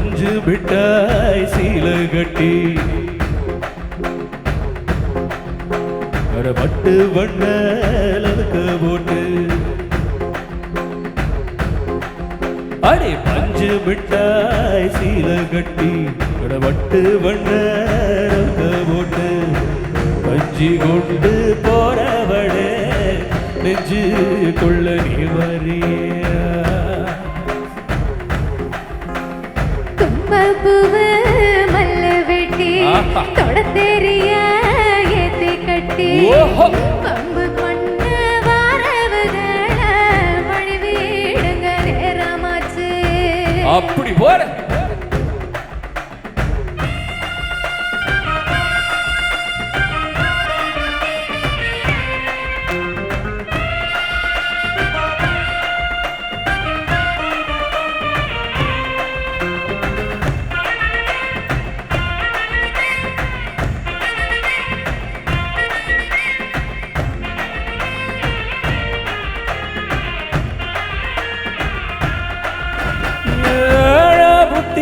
அஞ்சு விட்டாய் சீல கட்டி. பட்டு வண்ணலுக்கு போட்டு. அடி பஞ்சு விட்டாய் சீல கட்டி. பட்டு வண்ணலுக்கு போட்டு. பஞ்சி கொண்டு போறவளே நெஞ்சு கொள்ள நீ வரியே. அப்படி போற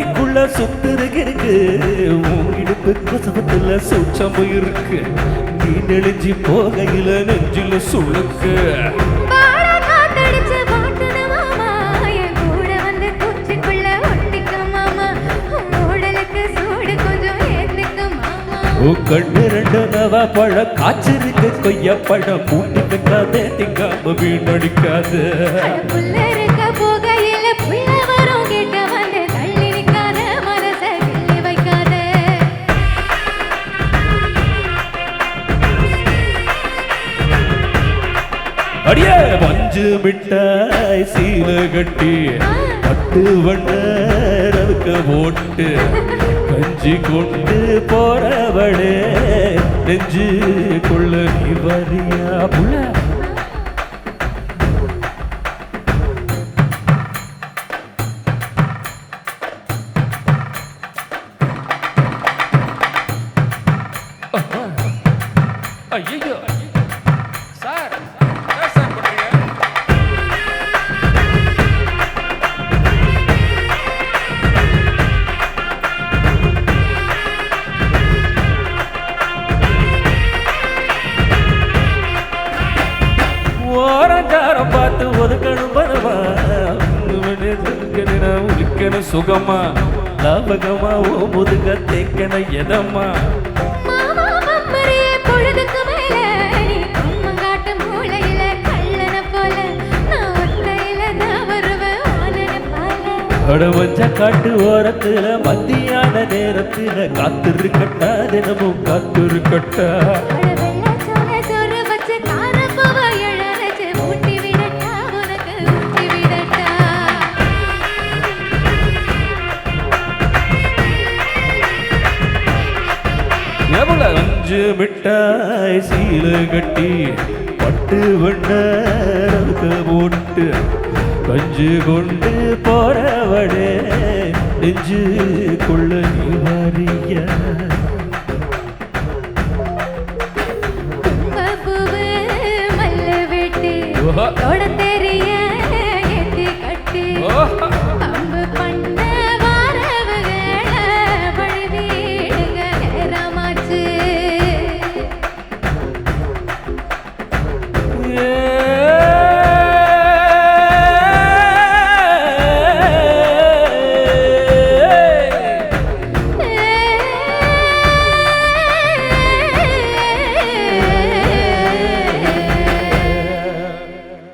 புத்திக்குள்ள சுத்துருக்கு உன் இடுப்பு கசவத்துல சூச்சம் இருக்கு. நீ நெளிஞ்சி போகையில நெஞ்சில உன் கண்ணு ரெண்டு நவ பழ காய்ச்சிருக்கு கொய்யா பழம் பூட்டி வைக்காதே திங்காம வீணடிக்காது அடியே. பஞ்சு மிட்டாய் சீல கட்டி பட்டு வண்ண போட்டு கஞ்சி கொண்டு போறவளே நெஞ்சு கொள்ள நீ வரியா? புள்ள. ஐயோ சார். நான் ஒத்தையில தான் வருவேன் ஆனன பால அடவஞ்ச காட்டு ஓரத்துல மத்தியான நேரத்துல காத்திருக்கட்டா தினமும் காத்திருக்கட்டா. நவல அஞ்சு மிட்டாய் சீல கட்டி பட்டு வண்ண போட்டு கஞ்சு கொண்டு போறவடே நெஞ்சு கொள்ள நீ வாரியா?